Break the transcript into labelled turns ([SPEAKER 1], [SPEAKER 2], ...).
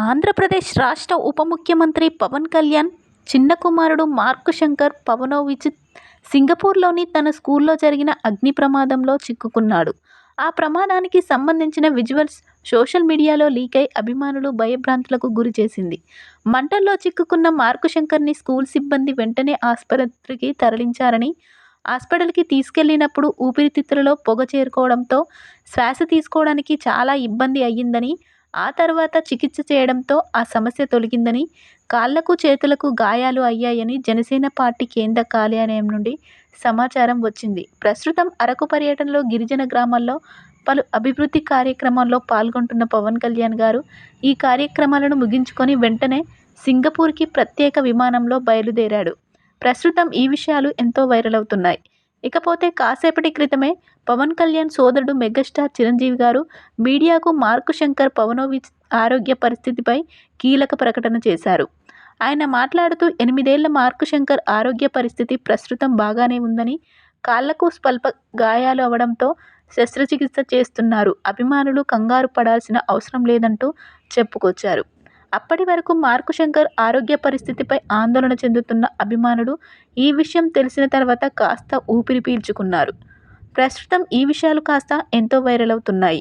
[SPEAKER 1] ఆంధ్రప్రదేశ్ రాష్ట్ర ఉప ముఖ్యమంత్రి పవన్ కళ్యాణ్ చిన్న కుమారుడు మార్క్ శంకర్ పవనోవిచ్ సింగపూర్లోని తన స్కూల్లో జరిగిన అగ్ని ప్రమాదంలో చిక్కుకున్నాడు. ఆ ప్రమాదానికి సంబంధించిన విజువల్స్ సోషల్ మీడియాలో లీక్ అయి అభిమానులు భయభ్రాంతులకు గురి చేసింది మంటల్లో చిక్కుకున్న మార్కు శంకర్ని స్కూల్ సిబ్బంది వెంటనే ఆసుపత్రికి తరలించారని, హాస్పిటల్కి తీసుకెళ్ళినప్పుడు ఊపిరితిత్తులలో పొగ చేరుకోవడంతో శ్వాస తీసుకోవడానికి చాలా ఇబ్బంది అయ్యిందని, ఆ తర్వాత చికిత్స చేయడంతో ఆ సమస్య తొలగిందని, కాళ్ళకు, చేతులకు గాయాలు అయ్యాయని జనసేన పార్టీ కేంద్ర కార్యాలయం నుండి సమాచారం వచ్చింది. ప్రస్తుతం అరకు పర్యటనలో గిరిజన గ్రామాల్లో పలు అభివృద్ధి కార్యక్రమాల్లో పాల్గొంటున్న పవన్ కళ్యాణ్ గారు ఈ కార్యక్రమాలను ముగించుకొని వెంటనే సింగపూర్కి ప్రత్యేక విమానంలో బయలుదేరాడు. ప్రస్తుతం ఈ విషయాలు ఎంతో వైరల్ అవుతున్నాయి ఇకపోతే కాసేపటి క్రితమే పవన్ కళ్యాణ్ సోదరుడు మెగాస్టార్ చిరంజీవి గారు మీడియాకు మార్కు శంకర్ పవనోవిచ్ ఆరోగ్య పరిస్థితిపై కీలక ప్రకటన చేశారు. ఆయన మాట్లాడుతూ ఎనిమిదేళ్ళ మార్కు శంకర్ ఆరోగ్య పరిస్థితి ప్రస్తుతం బాగానే ఉందని, కాళ్ళకు స్వల్ప గాయాలు అవడంతో శస్త్రచికిత్స చేస్తున్నారు. అభిమానులు కంగారు పడాల్సిన అవసరం లేదంటూ చెప్పుకొచ్చారు. అప్పటి వరకు మార్కు శంకర్ ఆరోగ్య పరిస్థితిపై ఆందోళన చెందుతున్న అభిమానులు ఈ విషయం తెలిసిన తర్వాత కాస్త ఊపిరి పీల్చుకున్నారు. ప్రస్తుతం ఈ విషయాలు కాస్త ఎంతో వైరల్ అవుతున్నాయి